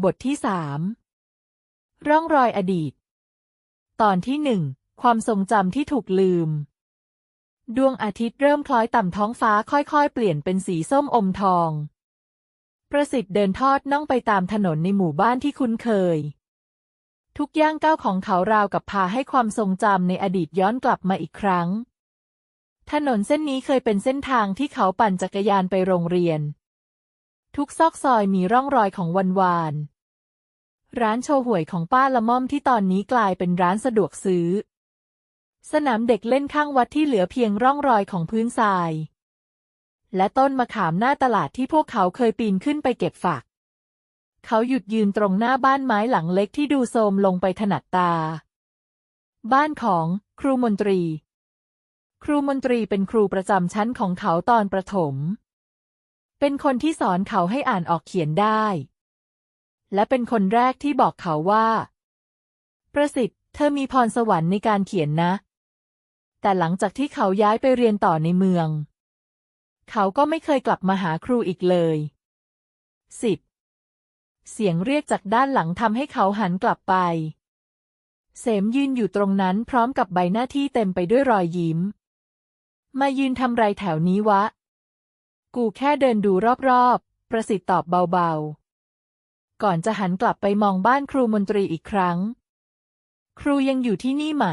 บทที่สามร่องรอยอดีต ตอนที่หนึ่งความทรงจำที่ถูกลืม ดวงอาทิตย์เริ่มคล้อยต่ำท้องฟ้าค่อยๆ เปลี่ยนเป็นสีส้มอมทอง ประสิทธิ์เดินทอดน่องไปตามถนนในหมู่บ้านที่คุ้นเคย ทุกย่างก้าวของเขาราวกับพาให้ความทรงจำในอดีตย้อนกลับมาอีกครั้ง ถนนเส้นนี้เคยเป็นเส้นทางที่เขาปั่นจักรยานไปโรงเรียน ทุกซอกซอยมีร่องรอยของวันวาน ร้านโชห่วยของป้าละม่อมที่ตอนนี้กลายเป็นร้านสะดวกซื้อ สนามเด็กเล่นข้างวัดที่เหลือเพียงร่องรอยของพื้นทราย และต้นมะขามหน้าตลาดที่พวกเขาเคยปีนขึ้นไปเก็บฝัก เขาหยุดยืนตรงหน้าบ้านไม้หลังเล็กที่ดูโทรมลงไปถนัดตา บ้านของครูมนตรี ครูมนตรีเป็นครูประจำชั้นของเขาตอนประถม เป็นคนที่สอนเขาให้อ่านออกเขียนได้ และเป็นคนแรกที่บอกเขาว่า ประสิทธิ์ เธอมีพรสวรรค์ในการเขียนนะ แต่หลังจากที่เขาย้ายไปเรียนต่อในเมือง เขาก็ไม่เคยกลับมาหาครูอีกเลยสิบเสียงเรียกจากด้านหลังทำให้เขาหันกลับไป เสมยืนอยู่ตรงนั้นพร้อมกับใบหน้าที่เต็มไปด้วยรอยยิ้ม มายืนทำไรแถวนี้วะ กูแค่เดินดูรอบๆ ประสิทธิ์ตอบเบาๆ ก่อนจะหันกลับไปมองบ้านครูมนตรีอีกครั้ง ครูยังอยู่ที่นี่ไหม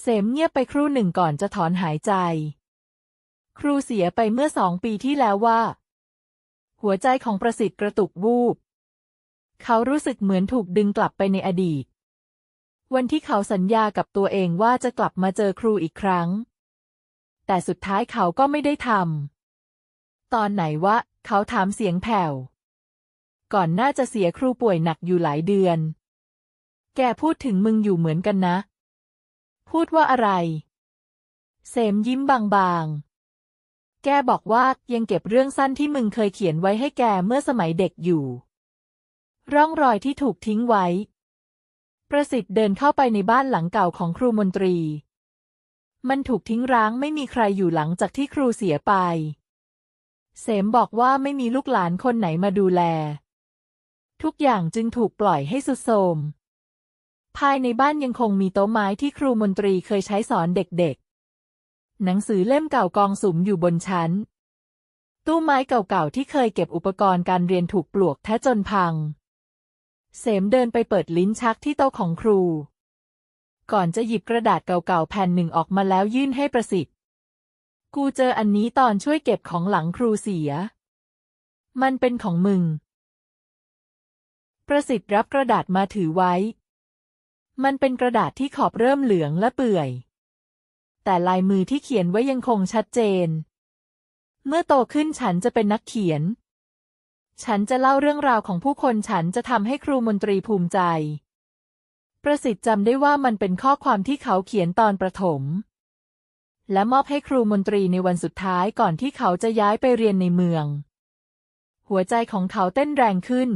เสมเงียบไปครู่หนึ่งก่อนจะถอนหายใจ ครูเสียไปเมื่อสองปีที่แล้วว่า หัวใจของประสิทธิ์กระตุกวูบ เขารู้สึกเหมือนถูกดึงกลับไปในอดีต วันที่เขาสัญญากับตัวเองว่าจะกลับมาเจอครูอีกครั้ง แต่สุดท้ายเขาก็ไม่ได้ทำ ตอนไหนวะ เขาถามเสียงแผ่ว ก่อนน่าจะเสียครูป่วยหนักอยู่หลายเดือน แกพูดถึงมึงอยู่เหมือนกันนะ พูดว่าอะไร เสมยิ้มบางๆ แกบอกว่ายังเก็บเรื่องสั้นที่มึงเคยเขียนไว้ให้แกเมื่อสมัยเด็กอยู่ ร่องรอยที่ถูกทิ้งไว้ ประสิทธิ์เดินเข้าไปในบ้านหลังเก่าของครูมนตรีมันถูกทิ้งร้างไม่มีใครอยู่หลังจากที่ครูเสียไป เสมบอกว่าไม่มีลูกหลานคนไหนมาดูแล ทุกอย่างจึงถูกปล่อยให้สุดโทมภายในบ้านยังคงมีโต๊ะไม้ที่ครูมนตรีเคยใช้สอนเด็กๆ หนังสือเล่มเก่ากองสุมอยู่บนชั้น ตู้ไม้เก่าๆ ที่เคยเก็บอุปกรณ์การเรียนถูกปลวกแทะจนพัง เสมเดินไปเปิดลิ้นชักที่โต๊ะของครู ก่อนจะหยิบกระดาษเก่าๆ แผ่นหนึ่งออกมาแล้วยื่นให้ประสิทธิ์ กูเจออันนี้ตอนช่วยเก็บของหลังครูเสีย มันเป็นของมึง ประสิทธิ์รับกระดาษมาถือไว้ มันเป็นกระดาษที่ขอบเริ่มเหลืองและเปื่อย แต่ลายมือที่เขียนไว้ยังคงชัดเจน เมื่อโตขึ้นฉันจะเป็นนักเขียน ฉันจะเล่าเรื่องราวของผู้คนฉันจะทำให้ครูมนตรีภูมิใจ ประสิทธิ์จำได้ว่ามันเป็นข้อความที่เขาเขียนตอนประถม และมอบให้ครูมนตรีในวันสุดท้ายก่อนที่เขาจะย้ายไปเรียนในเมือง หัวใจของเขาเต้นแรงขึ้น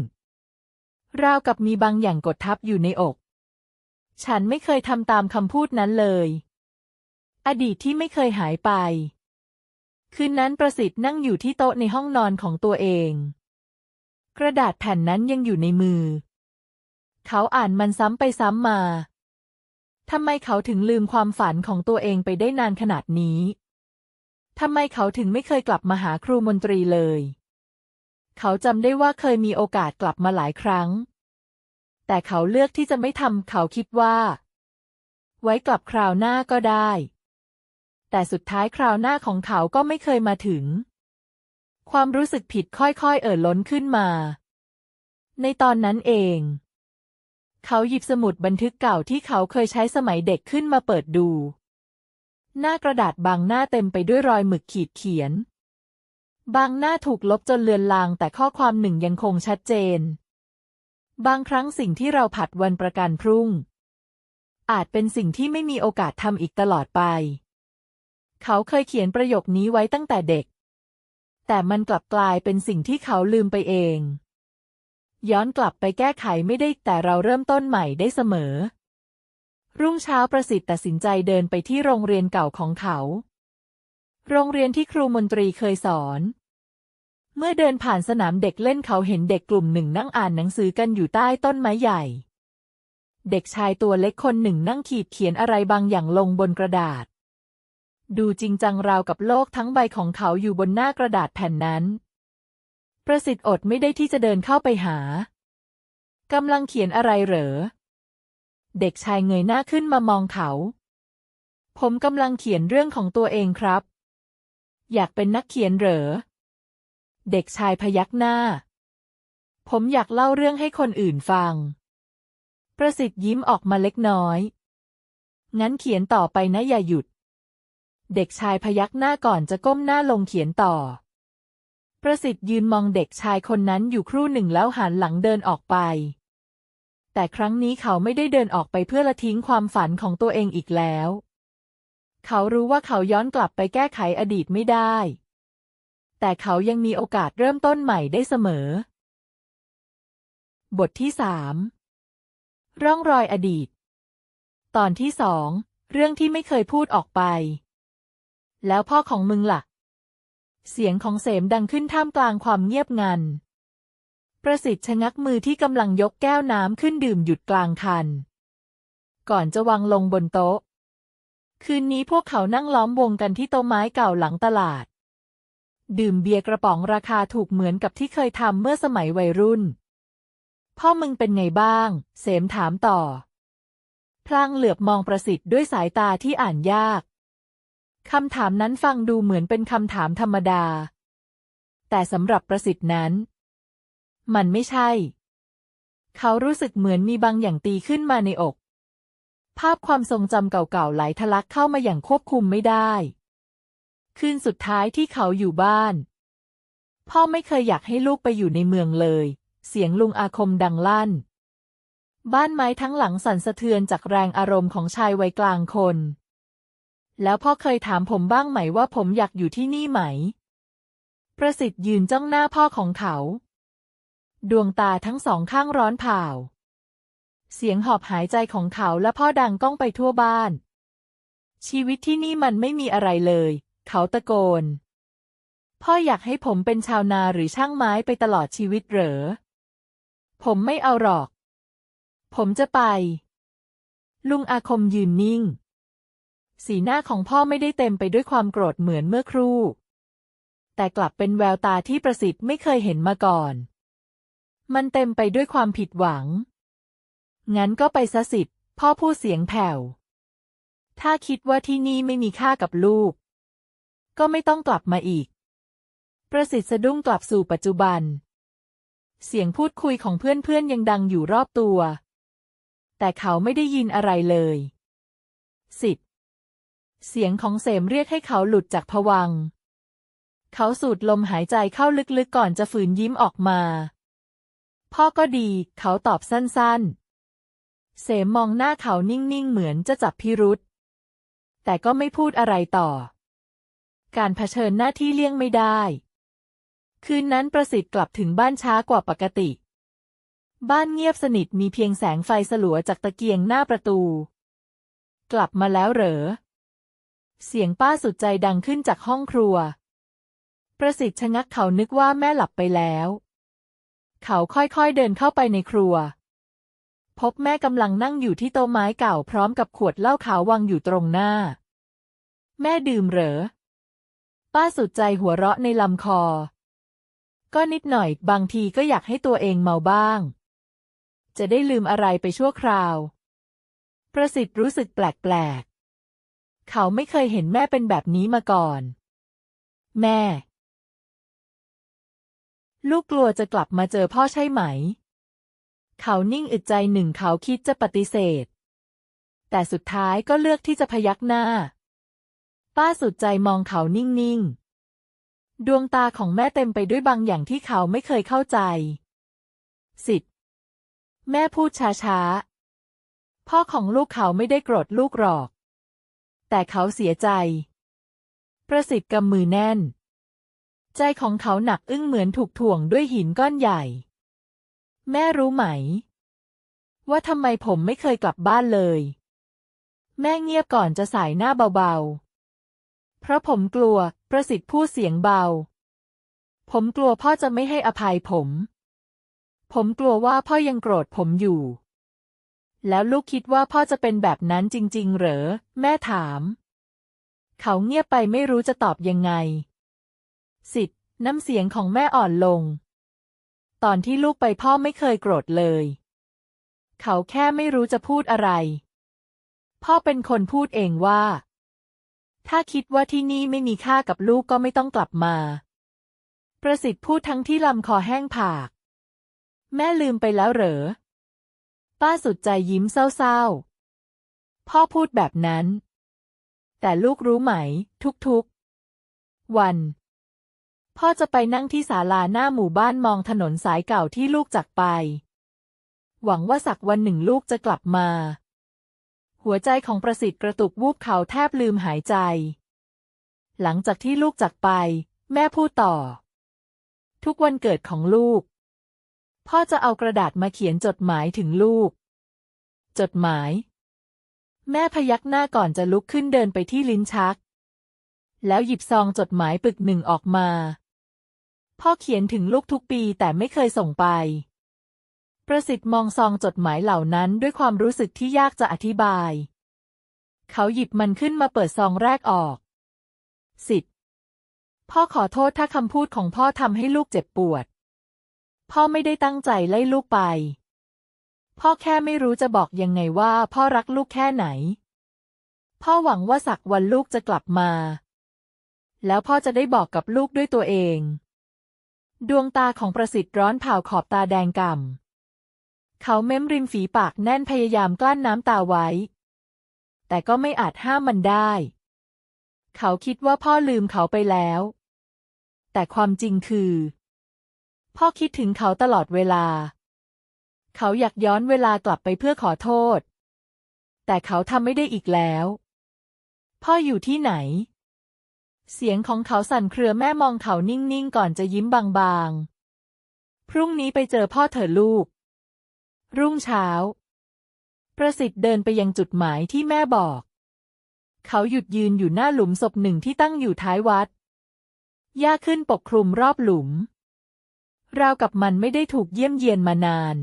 ราวกับมีบางอย่างกดทับอยู่ในอก ฉันไม่เคยทำตามคำพูดนั้นเลย อดีตที่ไม่เคยหายไป คืนนั้นประสิทธิ์นั่งอยู่ที่โต๊ะในห้องนอนของตัวเอง กระดาษแผ่นนั้นยังอยู่ในมือ เขาอ่านมันซ้ำไปซ้ำมา ทำไมเขาถึงลืมความฝันของตัวเองไปได้นานขนาดนี้ ทำไมเขาถึงไม่เคยกลับมาหาครูมนตรีเลย เขาจำได้ว่าเคยมีโอกาสกลับมาหลายครั้ง แต่เขาเลือกที่จะไม่ทำเขาคิดว่า ไว้กลับคราวหน้าก็ได้ แต่สุดท้ายคราวหน้าของเขาก็ไม่เคยมาถึง ความรู้สึกผิดค่อยๆ เอ่อล้นขึ้นมา ในตอนนั้นเอง เขาหยิบสมุดบันทึกเก่าที่เขาเคยใช้สมัยเด็กขึ้นมาเปิดดู หน้ากระดาษบางหน้าเต็มไปด้วยรอยหมึกขีดเขียน บางหน้าถูกลบจนเลือนลางแต่ข้อความหนึ่งยังคงชัดเจน บางครั้งสิ่งที่เราผัดวันประกันพรุ่ง อาจเป็นสิ่งที่ไม่มีโอกาสทำอีกตลอดไป เขาเคยเขียนประโยคนี้ไว้ตั้งแต่เด็ก แต่มันกลับกลายเป็นสิ่งที่เขาลืมไปเอง ย้อนกลับไปแก้ไขไม่ได้แต่เราเริ่มต้นใหม่ได้เสมอ รุ่งเช้าประสิทธิ์ตัดสินใจเดินไปที่โรงเรียนเก่าของเขา โรงเรียนที่ครูมนตรีเคยสอน เมื่อเดินผ่านสนามเด็กเล่นเขาเห็นเด็กกลุ่มหนึ่งนั่งอ่านหนังสือกันอยู่ใต้ต้นไม้ใหญ่ เด็กชายตัวเล็กคนหนึ่งนั่งขีดเขียนอะไรบางอย่างลงบนกระดาษ ดูจริงจังราวกับโลกทั้งใบของเขาอยู่บนหน้ากระดาษแผ่นนั้น ประสิทธิ์อดไม่ได้ที่จะเดินเข้าไปหากำลังเขียนอะไรเหรอ เด็กชายเงยหน้าขึ้นมามองเขา ผมกำลังเขียนเรื่องของตัวเองครับ อยากเป็นนักเขียนเหรอ เด็กชายพยักหน้า ผมอยากเล่าเรื่องให้คนอื่นฟัง ประสิทธิ์ยิ้มออกมาเล็กน้อย งั้นเขียนต่อไปนะอย่าหยุด เด็กชายพยักหน้าก่อนจะก้มหน้าลงเขียนต่อ ประสิทธิ์ยืนมองเด็กชายคนนั้นอยู่ครู่หนึ่งแล้วหันหลังเดินออกไป แต่ครั้งนี้เขาไม่ได้เดินออกไปเพื่อละทิ้งความฝันของตัวเองอีกแล้ว เขารู้ว่าเขาย้อนกลับไปแก้ไขอดีตไม่ได้ แต่เขายังมีโอกาสเริ่มต้นใหม่ได้เสมอ บทที่สามร่องรอยอดีต ตอนที่สอง เรื่องที่ไม่เคยพูดออกไป แล้วพ่อของมึงล่ะ เสียงของเสมดังขึ้นท่ามกลางความเงียบงัน ประสิทธิ์ชะงักมือที่กำลังยกแก้วน้ำขึ้นดื่มหยุดกลางคัน ก่อนจะวางลงบนโต๊ะ คืนนี้พวกเขานั่งล้อมวงกันที่โต๊ะไม้เก่าหลังตลาด ดื่มเบียร์กระป๋องราคาถูกเหมือนกับที่เคยทำเมื่อสมัยวัยรุ่น พ่อมึงเป็นไงบ้าง เสมถามต่อ พลางเหลือบมองประสิทธิ์ด้วยสายตาที่อ่านยาก คำถามนั้นฟังดูเหมือนเป็นคำถามธรรมดา แต่สำหรับประสิทธิ์นั้น มันไม่ใช่ เขารู้สึกเหมือนมีบางอย่างตีขึ้นมาในอก ภาพความทรงจำเก่าๆไหลทะลักเข้ามาอย่างควบคุมไม่ได้ คืนสุดท้ายที่เขาอยู่บ้าน พ่อไม่เคยอยากให้ลูกไปอยู่ในเมืองเลย เสียงลุงอาคมดังลั่น บ้านไม้ทั้งหลังสั่นสะเทือนจากแรงอารมณ์ของชายวัยกลางคน แล้วพ่อเคยถามผมบ้างไหมว่าผมอยากอยู่ที่นี่ไหม ประสิทธิ์ยืนจ้องหน้าพ่อของเขา ดวงตาทั้งสองข้างร้อนเผาเสียงหอบหายใจของเขาและพ่อดังก้องไปทั่วบ้าน ชีวิตที่นี่มันไม่มีอะไรเลย เขาตะโกน พ่ออยากให้ผมเป็นชาวนาหรือช่างไม้ไปตลอดชีวิตเหรอ ผมไม่เอาหรอก ผมจะไป ลุงอาคมยืนนิ่ง สีหน้าของพ่อไม่ได้เต็มไปด้วยความโกรธเหมือนเมื่อครู่ แต่กลับเป็นแววตาที่ประสิทธิ์ไม่เคยเห็นมาก่อน มันเต็มไปด้วยความผิดหวัง งั้นก็ไปซะสิทธิ์พ่อพูดเสียงแผ่ว ถ้าคิดว่าที่นี่ไม่มีค่ากับลูก ก็ไม่ต้องกลับมาอีก ประสิทธิ์สะดุ้งกลับสู่ปัจจุบัน เสียงพูดคุยของเพื่อนๆยังดังอยู่รอบตัว แต่เขาไม่ได้ยินอะไรเลย สิทธิ์ เสียงของเสมเรียกให้เขาหลุดจากผวัง เขาสูดลมหายใจเข้าลึกๆก่อนจะฝืนยิ้มออกมา พ่อก็ดี เขาตอบสั้นๆ เสมมองหน้าเขานิ่งๆ เหมือนจะจับพิรุษ แต่ก็ไม่พูดอะไรต่อ การเผชิญหน้าที่เลี่ยงไม่ได้ คืนนั้นประสิทธิ์กลับถึงบ้านช้ากว่าปกติ บ้านเงียบสนิทมีเพียงแสงไฟสลัวจากตะเกียงหน้าประตู กลับมาแล้วเหรอ เสียงป้าสุดใจดังขึ้นจากห้องครัว ประสิทธิ์ชะงักเขานึกว่าแม่หลับไปแล้ว เขาค่อยๆเดินเข้าไปในครัว พบแม่กำลังนั่งอยู่ที่โต๊ะไม้เก่าพร้อมกับขวดเหล้าขาววางอยู่ตรงหน้า แม่ดื่มเหรอ ป้าสุดใจหัวเราะในลำคอ ก็นิดหน่อยบางทีก็อยากให้ตัวเองเมาบ้าง จะได้ลืมอะไรไปชั่วคราว ประสิทธิ์รู้สึกแปลกๆ เขาไม่เคยเห็นแม่เป็นแบบนี้มาก่อน แม่ ลูกกลัวจะกลับมาเจอพ่อใช่ไหม เขานิ่งอึดใจหนึ่งเขาคิดจะปฏิเสธ แต่สุดท้ายก็เลือกที่จะพยักหน้า ป้าสุดใจมองเขานิ่งๆ ดวงตาของแม่เต็มไปด้วยบางอย่างที่เขาไม่เคยเข้าใจสิทธิ์แม่พูดช้าๆ พ่อของลูกเขาไม่ได้โกรธลูกหรอก แต่เขาเสียใจ ประสิทธิ์กำมือแน่น ใจของเขาหนักอึ้งเหมือนถูกถ่วงด้วยหินก้อนใหญ่ แม่รู้ไหม ว่าทำไมผมไม่เคยกลับบ้านเลย แม่เงียบก่อนจะสายหน้าเบาๆ เพราะผมกลัว ประสิทธิ์พูดเสียงเบา ผมกลัวพ่อจะไม่ให้อภัยผม ผมกลัวว่าพ่อยังโกรธผมอยู่ แล้วลูกคิดว่าพ่อจะเป็นแบบนั้นจริง ๆ เหรอ แม่ถาม เขาเงียบไปไม่รู้จะตอบยังไง สิทธิ์น้ำเสียงของแม่อ่อนลง ตอนที่ลูกไปพ่อไม่เคยโกรธเลย เขาแค่ไม่รู้จะพูดอะไร พ่อเป็นคนพูดเองว่า ถ้าคิดว่าที่นี่ไม่มีค่ากับลูกก็ไม่ต้องกลับมา ประสิทธิ์พูดทั้งที่ลำคอแห้งผาก แม่ลืมไปแล้วเหรอ ป้าสุดใจยิ้มเศร้าๆ พ่อพูดแบบนั้น แต่ลูกรู้ไหม ทุกๆ วัน พ่อจะไปนั่งที่ศาลาหน้าหมู่บ้านมองถนนสายเก่าที่ลูกจากไป หวังว่าสักวันหนึ่งลูกจะกลับมา หัวใจของประสิทธิ์กระตุกวูบเขาแทบลืมหายใจ หลังจากที่ลูกจากไป แม่พูดต่อ ทุกวันเกิดของลูก พ่อจะเอากระดาษมาเขียนจดหมายถึงลูก จดหมาย แม่พยักหน้าก่อนจะลุกขึ้นเดินไปที่ลิ้นชัก แล้วหยิบซองจดหมายปึกหนึ่งออกมา พ่อเขียนถึงลูกทุกปีแต่ไม่เคยส่งไป ประสิทธิ์มองซองจดหมายเหล่านั้นด้วยความรู้สึกที่ยากจะอธิบาย เขาหยิบมันขึ้นมาเปิดซองแรกออกสิทธิ์พ่อขอโทษถ้าคำพูดของพ่อทำให้ลูกเจ็บปวด พ่อไม่ได้ตั้งใจไล่ลูกไป พ่อแค่ไม่รู้จะบอกยังไงว่าพ่อรักลูกแค่ไหน พ่อหวังว่าสักวันลูกจะกลับมา แล้วพ่อจะได้บอกกับลูกด้วยตัวเอง ดวงตาของประสิทธิ์ร้อนเผาขอบตาแดงก่ำเขาเม้มริมฝีปากแน่นพยายามกลั้นน้ำตาไว้ แต่ก็ไม่อาจห้ามมันได้ เขาคิดว่าพ่อลืมเขาไปแล้ว แต่ความจริงคือ พ่อคิดถึงเขาตลอดเวลา เขาอยากย้อนเวลากลับไปเพื่อขอโทษ แต่เขาทำไม่ได้อีกแล้ว พ่ออยู่ที่ไหน เสียงของเขาสั่นเครือแม่มองเขานิ่งๆ ก่อนจะยิ้มบางๆ พรุ่งนี้ไปเจอพ่อเถอะลูก รุ่งเช้า ประสิทธิ์เดินไปยังจุดหมายที่แม่บอกเขาหยุดยืนอยู่หน้าหลุมศพหนึ่งที่ตั้งอยู่ท้ายวัด หญ้าขึ้นปกคลุมรอบหลุม ราวกับมันไม่ได้ถูกเยี่ยมเยียนมานาน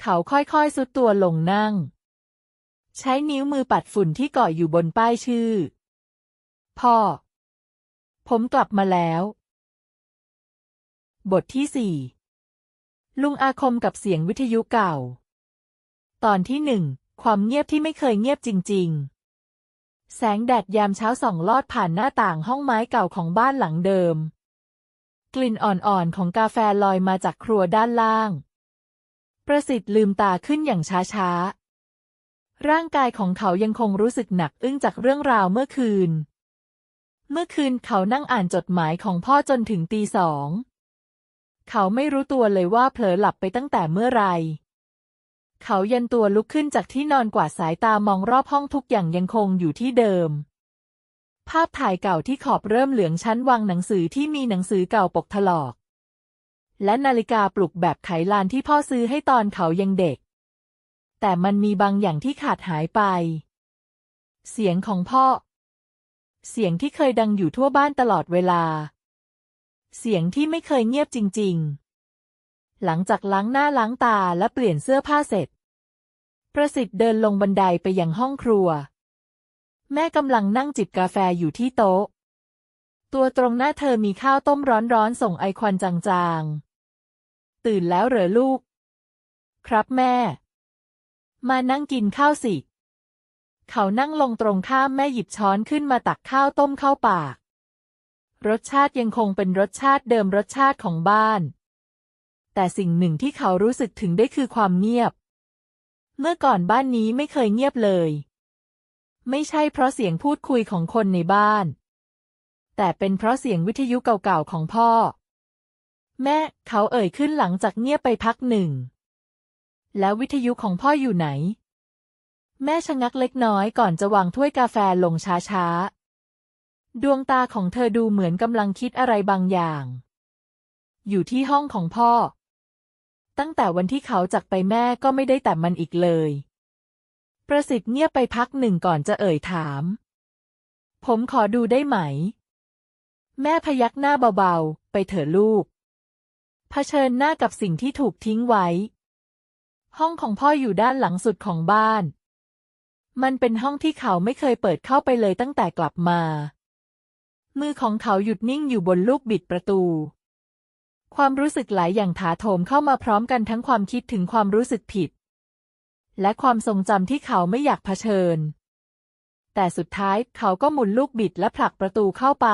เขาค่อยๆสุดตัวลงนั่ง ใช้นิ้วมือปัดฝุ่นที่เกาะอยู่บนป้ายชื่อ พ่อ ผมกลับมาแล้ว บทที่สี่ลุงอาคมกับเสียงวิทยุเก่า ตอนที่หนึ่ง ความเงียบที่ไม่เคยเงียบจริง ๆ แสงแดดยามเช้าส่องลอดผ่านหน้าต่างห้องไม้เก่าของบ้านหลังเดิม กลิ่นอ่อนๆของกาแฟลอยมาจากครัวด้านล่าง ประสิทธิ์ลืมตาขึ้นอย่างช้าๆ ร่างกายของเขายังคงรู้สึกหนักอึ้งจากเรื่องราวเมื่อคืน เมื่อคืนเขานั่งอ่านจดหมายของพ่อจนถึงตีสอง เขาไม่รู้ตัวเลยว่าเผลอหลับไปตั้งแต่เมื่อไร เขายันตัวลุกขึ้นจากที่นอนกวาดสายตามองรอบห้องทุกอย่างยังคงอยู่ที่เดิม ภาพถ่ายเก่าที่ขอบเริ่มเหลืองชั้นวางหนังสือที่มีหนังสือเก่าปกถลอก และนาฬิกาปลุกแบบไขลานที่พ่อซื้อให้ตอนเขายังเด็ก แต่มันมีบางอย่างที่ขาดหายไป เสียงของพ่อ เสียงที่เคยดังอยู่ทั่วบ้านตลอดเวลา เสียงที่ไม่เคยเงียบจริง ๆ หลังจากล้างหน้าล้างตาและเปลี่ยนเสื้อผ้าเสร็จ ประสิทธิ์เดินลงบันไดไปยังห้องครัว แม่กำลังนั่งจิบกาแฟอยู่ที่โต๊ะ ตัวตรงหน้าเธอมีข้าวต้มร้อนๆ ส่งไอควันจางๆ ตื่นแล้วเหรอลูก ครับแม่ มานั่งกินข้าวสิ เขานั่งลงตรงข้ามแม่หยิบช้อนขึ้นมาตักข้าวต้มเข้าปาก รสชาติยังคงเป็นรสชาติเดิมรสชาติของบ้าน แต่สิ่งหนึ่งที่เขารู้สึกถึงได้คือความเงียบ เมื่อก่อนบ้านนี้ไม่เคยเงียบเลย ไม่ใช่เพราะเสียงพูดคุยของคนในบ้าน แต่เป็นเพราะเสียงวิทยุเก่าๆของพ่อ แม่เขาเอ่ยขึ้นหลังจากเงียบไปพักหนึ่ง แล้ววิทยุของพ่ออยู่ไหน แม่ชะงักเล็กน้อยก่อนจะวางถ้วยกาแฟลงช้าๆ ดวงตาของเธอดูเหมือนกำลังคิดอะไรบางอย่าง อยู่ที่ห้องของพ่อ ตั้งแต่วันที่เขาจากไปแม่ก็ไม่ได้แต่มันอีกเลย ประสิทธิ์เงียบไปพักหนึ่งก่อนจะเอ่ยถาม ผมขอดูได้ไหม แม่พยักหน้าเบาๆ ไปเถอะลูก เผชิญหน้ากับสิ่งที่ถูกทิ้งไว้ ห้องของพ่ออยู่ด้านหลังสุดของบ้าน มันเป็นห้องที่เขาไม่เคยเปิดเข้าไปเลยตั้งแต่กลับมา มือของเขาหยุดนิ่งอยู่บนลูกบิดประตู ความรู้สึกหลายอย่างถาโถมเข้ามาพร้อมกันทั้งความคิดถึงความรู้สึกผิด และความทรงจำที่เขาไม่อยากเผชิญ แต่สุดท้ายเขาก็หมุนลูกบิดและผลักประตูเข้าไป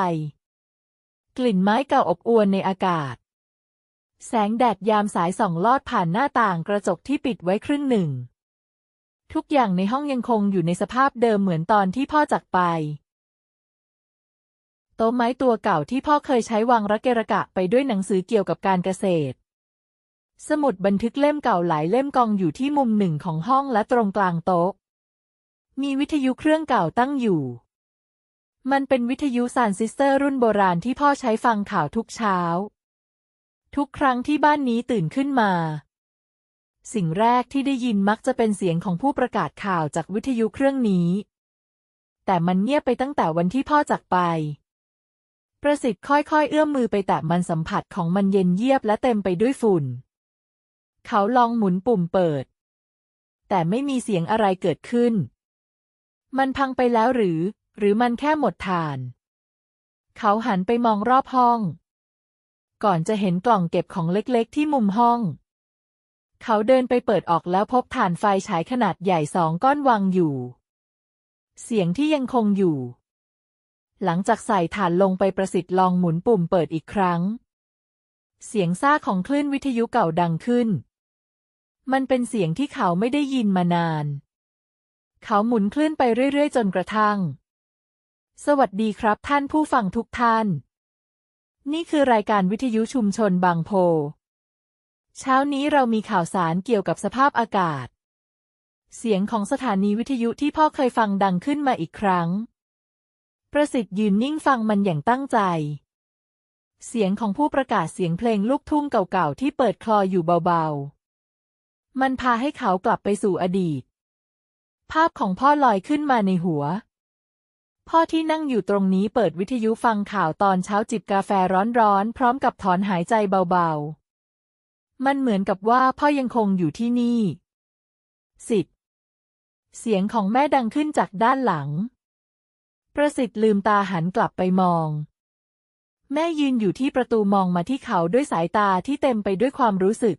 กลิ่นไม้เก่าอบอวนในอากาศ แสงแดดยามสายส่องลอดผ่านหน้าต่างกระจกที่ปิดไว้ครึ่งหนึ่ง ทุกอย่างในห้องยังคงอยู่ในสภาพเดิมเหมือนตอนที่พ่อจากไปโต๊ะไม้ตัวเก่าที่พ่อเคยใช้วางระเกะระกะไปด้วยหนังสือเกี่ยวกับการเกษตร สมุดบันทึกเล่มเก่าหลายเล่มกองอยู่ที่มุมหนึ่งของห้องและตรงกลางโต๊ะ มีวิทยุเครื่องเก่าตั้งอยู่ มันเป็นวิทยุซานซิสเตอร์รุ่นโบราณที่พ่อใช้ฟังข่าวทุกเช้า ทุกครั้งที่บ้านนี้ตื่นขึ้นมา สิ่งแรกที่ได้ยินมักจะเป็นเสียงของผู้ประกาศข่าวจากวิทยุเครื่องนี้ แต่มันเงียบไปตั้งแต่วันที่พ่อจากไปประสิทธิ์ค่อยๆ เอื้อมมือไปแตะมันสัมผัสของมันเย็นเยียบและเต็มไปด้วยฝุ่น เขาลองหมุนปุ่มเปิด แต่ไม่มีเสียงอะไรเกิดขึ้น มันพังไปแล้วหรือ หรือมันแค่หมดถ่าน เขาหันไปมองรอบห้อง ก่อนจะเห็นกล่องเก็บของเล็กๆ ที่มุมห้อง เขาเดินไปเปิดออกแล้วพบถ่านไฟฉายขนาดใหญ่สองก้อนวางอยู่ เสียงที่ยังคงอยู่ หลังจากใส่ถ่านลงไปประสิทธิ์ลองหมุนปุ่มเปิดอีกครั้งเสียงซ่าของคลื่นวิทยุเก่าดังขึ้น มันเป็นเสียงที่เขาไม่ได้ยินมานาน เขาหมุนคลื่นไปเรื่อย ๆ จนกระทั่ง สวัสดีครับท่านผู้ฟังทุกท่าน นี่คือรายการวิทยุชุมชนบางโพ เช้านี้เรามีข่าวสารเกี่ยวกับสภาพอากาศ เสียงของสถานีวิทยุที่พ่อเคยฟังดังขึ้นมาอีกครั้ง ประสิทธิ์ยืนนิ่งฟังมันอย่างตั้งใจเสียงของผู้ประกาศเสียงเพลงลูกทุ่งเก่าๆ ที่เปิดคลออยู่เบาๆ มันพาให้เขากลับไปสู่อดีต ภาพของพ่อลอยขึ้นมาในหัว พ่อที่นั่งอยู่ตรงนี้เปิดวิทยุฟังข่าวตอนเช้าจิบกาแฟร้อนๆ พร้อมกับถอนหายใจเบาๆ มันเหมือนกับว่าพ่อยังคงอยู่ที่นี่สิบเสียงของแม่ดังขึ้นจากด้านหลัง ประสิทธิ์ลืมตาหันกลับไปมอง แม่ยืนอยู่ที่ประตูมองมาที่เขาด้วยสายตาที่เต็มไปด้วยความรู้สึก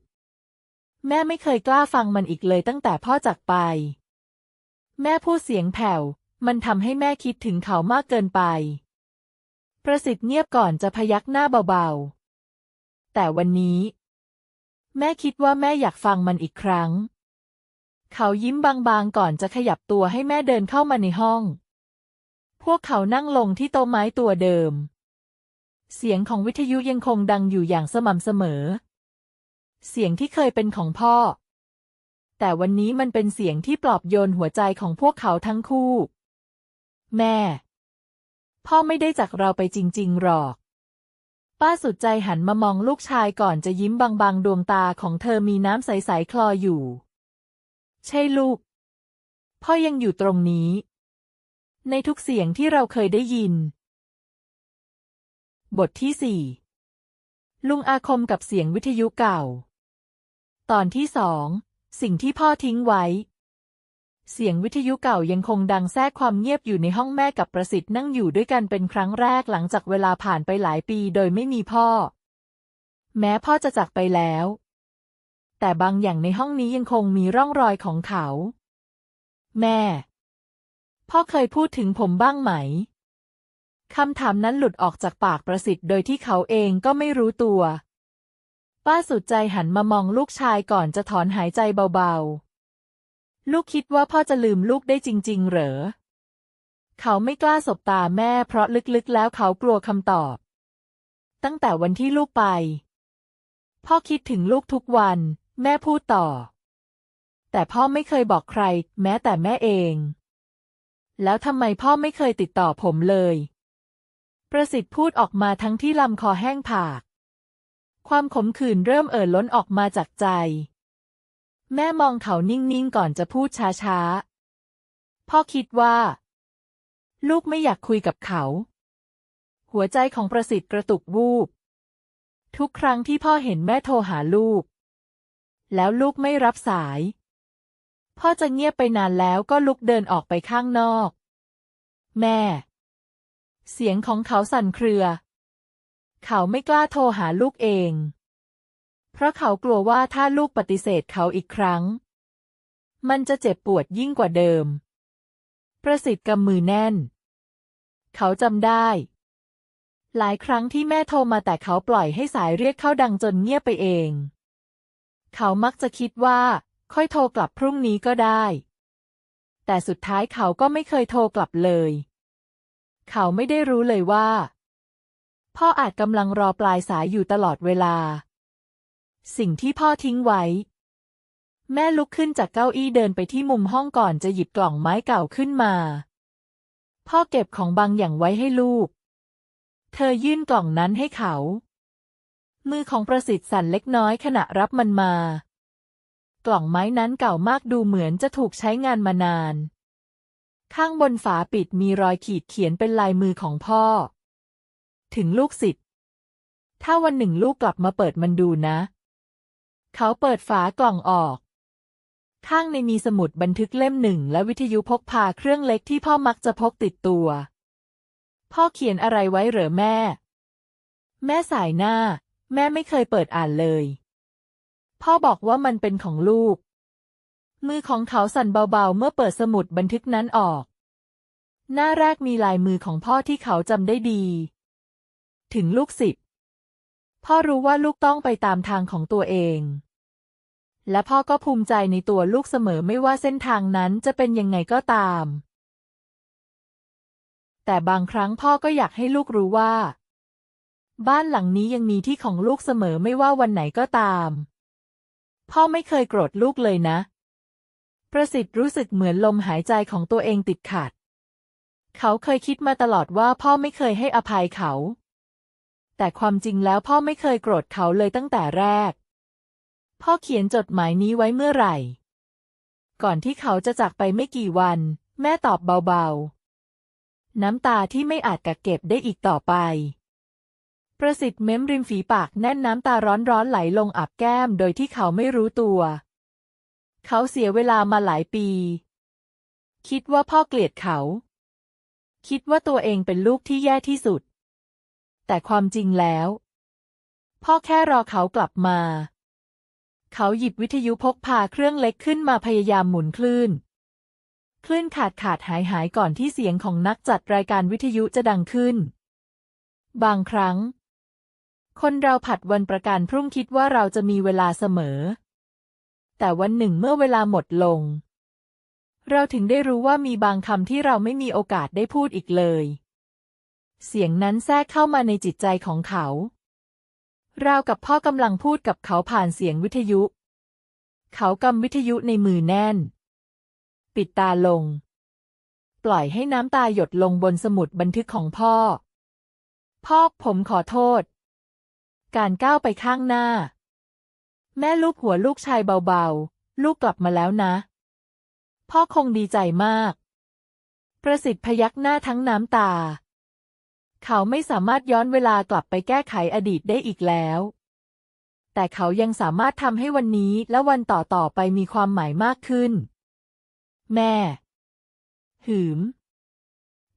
แม่ไม่เคยกล้าฟังมันอีกเลยตั้งแต่พ่อจากไป แม่พูดเสียงแผ่ว มันทำให้แม่คิดถึงเขามากเกินไป ประสิทธิ์เงียบก่อนจะพยักหน้าเบาๆ แต่วันนี้ แม่คิดว่าแม่อยากฟังมันอีกครั้ง เขายิ้มบางๆก่อนจะขยับตัวให้แม่เดินเข้ามาในห้อง พวกเขานั่งลงที่โต๊ะไม้ตัวเดิม เสียงของวิทยุยังคงดังอยู่อย่างสม่ำเสมอ เสียงที่เคยเป็นของพ่อ แต่วันนี้มันเป็นเสียงที่ปลอบโยนหัวใจของพวกเขาทั้งคู่ แม่ พ่อไม่ได้จากเราไปจริง ๆ หรอก ป้าสุดใจหันมามองลูกชายก่อนจะยิ้มบางๆ ดวงตาของเธอมีน้ำใส ๆ คลออยู่ ใช่ลูก พ่อยังอยู่ตรงนี้ ในทุกเสียงที่เราเคยได้ยิน บทที่สี่ลุงอาคมกับเสียงวิทยุเก่า ตอนที่สอง สิ่งที่พ่อทิ้งไว้ เสียงวิทยุเก่ายังคงดังแทรกความเงียบอยู่ในห้องแม่กับประสิทธิ์นั่งอยู่ด้วยกันเป็นครั้งแรกหลังจากเวลาผ่านไปหลายปีโดยไม่มีพ่อ แม้พ่อจะจากไปแล้ว แต่บางอย่างในห้องนี้ยังคงมีร่องรอยของเขา แม่ พ่อเคยพูดถึงผมบ้างไหมคำถามนั้นหลุดออกจากปากประสิทธิ์โดยที่เขาเองก็ไม่รู้ตัว ป้าสุดใจหันมามองลูกชายก่อนจะถอนหายใจเบาๆ ลูกคิดว่าพ่อจะลืมลูกได้จริง ๆ เหรอ เขาไม่กล้าสบตาแม่เพราะลึกๆ แล้วเขากลัวคำตอบ ตั้งแต่วันที่ลูกไป พ่อคิดถึงลูกทุกวัน แม่พูดต่อ แต่พ่อไม่เคยบอกใคร แม้แต่แม่เอง แล้วทำไมพ่อไม่เคยติดต่อผมเลย ประสิทธิ์พูดออกมาทั้งที่ลำคอแห้งผาก ความขมขื่นเริ่มเอ่อล้นออกมาจากใจ แม่มองเขานิ่งๆก่อนจะพูดช้าๆ พ่อคิดว่า ลูกไม่อยากคุยกับเขา หัวใจของประสิทธิ์กระตุกวูบ ทุกครั้งที่พ่อเห็นแม่โทรหาลูก แล้วลูกไม่รับสาย พ่อจะเงียบไปนานแล้วก็ลุกเดินออกไปข้างนอก แม่ เสียงของเขาสั่นเครือ เขาไม่กล้าโทรหาลูกเอง เพราะเขากลัวว่าถ้าลูกปฏิเสธเขาอีกครั้ง มันจะเจ็บปวดยิ่งกว่าเดิม ประสิทธิ์กำมือแน่น เขาจำได้ หลายครั้งที่แม่โทรมาแต่เขาปล่อยให้สายเรียกเข้าดังจนเงียบไปเอง เขามักจะคิดว่า ค่อยโทรกลับพรุ่งนี้ก็ได้ แต่สุดท้ายเขาก็ไม่เคยโทรกลับเลย เขาไม่ได้รู้เลยว่า พ่ออาจกำลังรอปลายสายอยู่ตลอดเวลา สิ่งที่พ่อทิ้งไว้ แม่ลุกขึ้นจากเก้าอี้เดินไปที่มุมห้องก่อนจะหยิบกล่องไม้เก่าขึ้นมา พ่อเก็บของบางอย่างไว้ให้ลูก เธอยื่นกล่องนั้นให้เขา มือของประสิทธิ์สั่นเล็กน้อยขณะรับมันมา กล่องไม้นั้นเก่ามากดูเหมือนจะถูกใช้งานมานาน ข้างบนฝาปิดมีรอยขีดเขียนเป็นลายมือของพ่อ ถึงลูกศิษย์ ถ้าวันหนึ่งลูกกลับมาเปิดมันดูนะ เขาเปิดฝากล่องออก ข้างในมีสมุดบันทึกเล่มหนึ่งและวิทยุพกพาเครื่องเล็กที่พ่อมักจะพกติดตัว พ่อเขียนอะไรไว้เหรอแม่ แม่สายหน้า แม่ไม่เคยเปิดอ่านเลย พ่อบอกว่ามันเป็นของลูก มือของเขาสั่นเบาๆ เมื่อเปิดสมุดบันทึกนั้นออกหน้าแรกมีลายมือของพ่อที่เขาจำได้ดี ถึงลูกสิบพ่อรู้ว่าลูกต้องไปตามทางของตัวเอง และพ่อก็ภูมิใจในตัวลูกเสมอไม่ว่าเส้นทางนั้นจะเป็นยังไงก็ตาม แต่บางครั้งพ่อก็อยากให้ลูกรู้ว่า บ้านหลังนี้ยังมีที่ของลูกเสมอไม่ว่าวันไหนก็ตาม พ่อไม่เคยโกรธลูกเลยนะ ประสิทธิ์รู้สึกเหมือนลมหายใจของตัวเองติดขัด เขาเคยคิดมาตลอดว่าพ่อไม่เคยให้อภัยเขา แต่ความจริงแล้วพ่อไม่เคยโกรธเขาเลยตั้งแต่แรก พ่อเขียนจดหมายนี้ไว้เมื่อไหร่ ก่อนที่เขาจะจากไปไม่กี่วัน แม่ตอบเบาๆ น้ำตาที่ไม่อาจกักเก็บได้อีกต่อไป ประสิทธิ์เม้มริมฝีปากแน่นน้ำตาร้อนๆไหลลงอับแก้มโดยที่เขาไม่รู้ตัว เขาเสียเวลามาหลายปี คิดว่าพ่อเกลียดเขา คิดว่าตัวเองเป็นลูกที่แย่ที่สุด แต่ความจริงแล้ว พ่อแค่รอเขากลับมา เขาหยิบวิทยุพกพาเครื่องเล็กขึ้นมาพยายามหมุนคลื่น คลื่นขาดขาดหายหายก่อนที่เสียงของนักจัดรายการวิทยุจะดังขึ้น บางครั้ง คนเราผัดวันประกันพรุ่งคิดว่าเราจะมีเวลาเสมอ แต่วันหนึ่งเมื่อเวลาหมดลง เราถึงได้รู้ว่ามีบางคำที่เราไม่มีโอกาสได้พูดอีกเลย เสียงนั้นแทรกเข้ามาในจิตใจของเขา ราวกับพ่อกำลังพูดกับเขาผ่านเสียงวิทยุ เขากำวิทยุในมือแน่น ปิดตาลง ปล่อยให้น้ำตาหยดลงบนสมุดบันทึกของพ่อ พ่อผมขอโทษ การก้าวไปข้างหน้า แม่ลูบหัวลูกชายเบาๆ ลูกกลับมาแล้วนะ พ่อคงดีใจมาก ประสิทธิ์พยักหน้าทั้งน้ำตา เขาไม่สามารถย้อนเวลากลับไปแก้ไขอดีตได้อีกแล้ว แต่เขายังสามารถทำให้วันนี้และวันต่อๆไปมีความหมายมากขึ้น แม่ หืม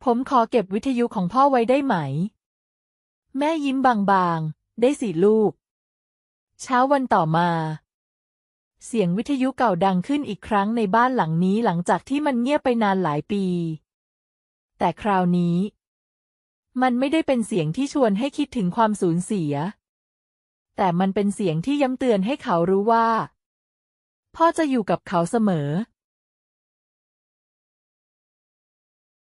ผมขอเก็บวิทยุของพ่อไว้ได้ไหม แม่ยิ้มบางๆ ได้สิลูก เช้าวันต่อมา เสียงวิทยุเก่าดังขึ้นอีกครั้งในบ้านหลังนี้หลังจากที่มันเงียบไปนานหลายปี แต่คราวนี้ มันไม่ได้เป็นเสียงที่ชวนให้คิดถึงความสูญเสีย แต่มันเป็นเสียงที่ย้ำเตือนให้เขารู้ว่า พ่อจะอยู่กับเขาเสมอ